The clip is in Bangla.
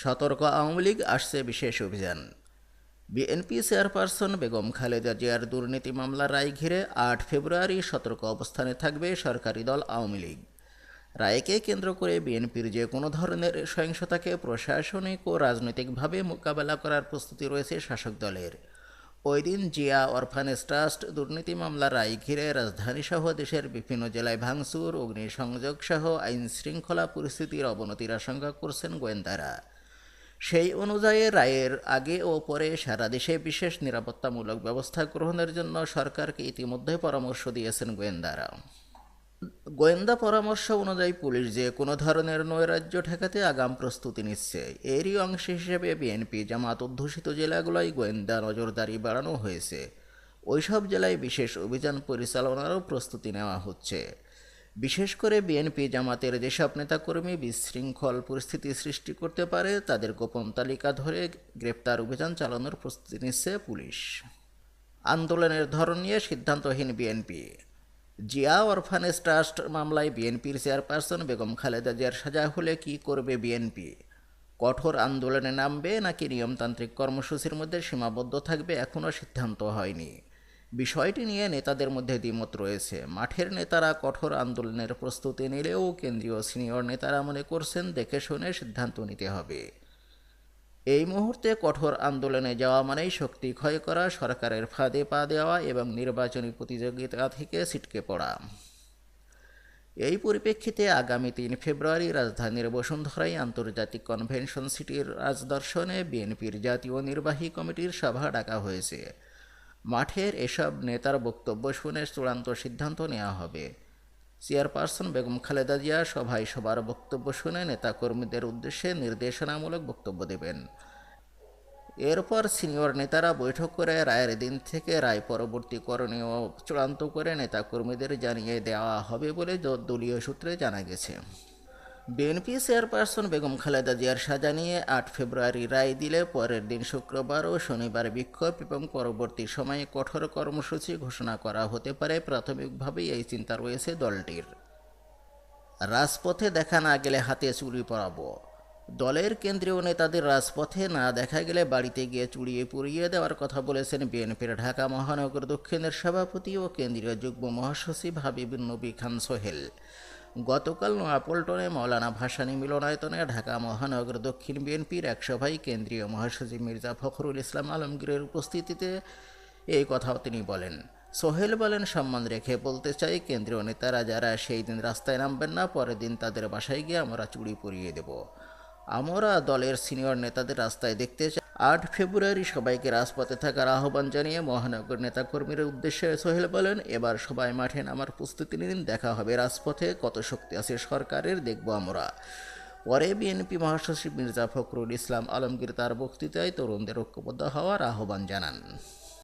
সতর্ক আওয়ামী লীগ আসছে বিশেষ অভিযান। বিএনপি চেয়ারপারসন বেগম খালেদা জিয়ার দুর্নীতি মামলার রায় ঘিরে আট ফেব্রুয়ারি সতর্ক অবস্থানে থাকবে সরকারি দল আওয়ামী লীগ। রায়কে কেন্দ্র করে বিএনপির যে কোনো ধরনের সহিংসতাকে প্রশাসনিক ও রাজনৈতিকভাবে মোকাবেলা করার প্রস্তুতি রয়েছে শাসক দলের। ওই দিন জিয়া অরফানেজ ট্রাস্ট দুর্নীতি মামলার রায় ঘিরে রাজধানীসহ দেশের বিভিন্ন জেলায় ভাঙচুর অগ্নিসংযোগ সহ আইন শৃঙ্খলা পরিস্থিতির অবনতির আশঙ্কা করছেন গোয়েন্দারা। সেই অনুযায়ী রায়ের আগে ও পরে সারা দেশে বিশেষ নিরাপত্তামূলক ব্যবস্থা গ্রহণের জন্য সরকারকে ইতিমধ্যে পরামর্শ দিয়েছেন গোয়েন্দারা। গোয়েন্দা পরামর্শ অনুযায়ী পুলিশ যে কোনো ধরনের নৈরাজ্য ঠেকাতে আগাম প্রস্তুতি নিচ্ছে, এরই অংশ হিসেবে বিএনপি, জামাত অধ্যুষিত জেলাগুলোয় গোয়েন্দা নজরদারি বাড়ানো হয়েছে। ওইসব জেলায় বিশেষ অভিযান পরিচালনারও প্রস্তুতি নেওয়া হচ্ছে। বিশেষ করে বিএনপি জামাতের যেসব নেতাকর্মী বিশৃঙ্খল পরিস্থিতি সৃষ্টি করতে পারে, তাদের গোপন তালিকা ধরে গ্রেপ্তার অভিযান চালানোর প্রস্তুতি নিচ্ছে পুলিশ। আন্দোলনের ধরন নিয়ে সিদ্ধান্তহীন বিএনপি। জিয়া অরফানেজ ট্রাস্ট মামলায় বিএনপির চেয়ারপারসন বেগম খালেদা জিয়ার সাজা হলে কি করবে বিএনপি? কঠোর আন্দোলনে নামবে নাকি নিয়মতান্ত্রিক কর্মসূচির মধ্যে সীমাবদ্ধ থাকবে এখনও সিদ্ধান্ত হয়নি। বিষয়টি নিয়ে নেতাদের মধ্যে দ্বিমত রয়েছে। মাঠের নেতারা কঠোর আন্দোলনের প্রস্তুতি নিলেও কেন্দ্রীয় সিনিয়র নেতারা মনে করছেন, দেখে শুনে সিদ্ধান্ত নিতে হবে। এই মুহূর্তে কঠোর আন্দোলনে যাওয়া মানেই শক্তি ক্ষয় করা, সরকারের ফাঁদে পা দেওয়া এবং নির্বাচনী প্রতিযোগিতা থেকে ছিটকে পড়া। এই পরিপ্রেক্ষিতে আগামী তিন ফেব্রুয়ারি রাজধানীর বসুন্ধরায় আন্তর্জাতিক কনভেনশন সিটির রাজদর্শনে বিএনপির জাতীয় নির্বাহী কমিটির সভা ডাকা হয়েছে। মাঠের এসব নেতার বক্তব্য শুনে চূড়ান্ত সিদ্ধান্ত নেওয়া হবে। চেয়ারপারসন বেগম খালেদা জিয়া সভায় সবার বক্তব্য শুনে নেতাকর্মীদের উদ্দেশ্যে নির্দেশনামূলক বক্তব্য দেবেন। এরপর সিনিয়র নেতারা বৈঠক করে রায়ের দিন থেকে রায় পরবর্তী করণীয় চূড়ান্ত করে নেতাকর্মীদের জানিয়ে দেওয়া হবে বলে দলীয় সূত্রে জানা গেছে। বিএনপি চেয়ারপারসন বেগম খালেদা জিয়ার সাজা নিয়ে আট ফেব্রুয়ারি রায় দিলে পরের দিন শুক্রবার ও শনিবার বিক্ষোভ এবং পরবর্তী সময়ে কঠোর কর্মসূচি ঘোষণা করা হতে পারে। প্রাথমিকভাবেই এই চিন্তা রয়েছে দলটির। রাজপথে দেখা না গেলে হাতে চুরি পরাবো। দলের কেন্দ্রীয় নেতাদের রাজপথে না দেখা গেলে বাড়িতে গিয়ে চুড়িয়ে পুড়িয়ে দেওয়ার কথা বলেছেন বিএনপির ঢাকা মহানগর দক্ষিণের সভাপতি ও কেন্দ্রীয় যুগ্ম মহাসচিব হাবিবুন নবী খান সোহেল। গতকাল নোয়াপল্টনে মৌলানা ভাসানী মিলনায়তনে ঢাকা মহানগর দক্ষিণ বিএনপির এক সভায় কেন্দ্রীয় মহাসচিব মির্জা ফখরুল ইসলাম আলমগীরের উপস্থিতিতে এই কথাও তিনি বলেন। সোহেল বলেন, সম্মান রেখে বলতে চাই, কেন্দ্রীয় নেতারা যারা সেই দিন রাস্তায় নামবেন না, পরের দিন তাদের বাসায় গিয়ে আমরা চুড়ি পরিয়ে দেব। আমরা দলের সিনিয়র নেতাদের রাস্তায় দেখতে চাই। আট ফেব্রুয়ারি সবাইকে রাজপথে থাকার আহ্বান জানিয়ে মহানগর নেতাকর্মীর উদ্দেশ্যে সোহেল বলেন, এবার সবাই মাঠে নামার প্রস্তুতি নিন, দেখা হবে রাজপথে, কত শক্তি আছে সরকারের, দেখব আমরা। পরে বিএনপি মহাসচিব মির্জা ফখরুল ইসলাম আলমগীর তার বক্তৃতায় তরুণদের ঐক্যবদ্ধ হওয়ার আহ্বান জানান।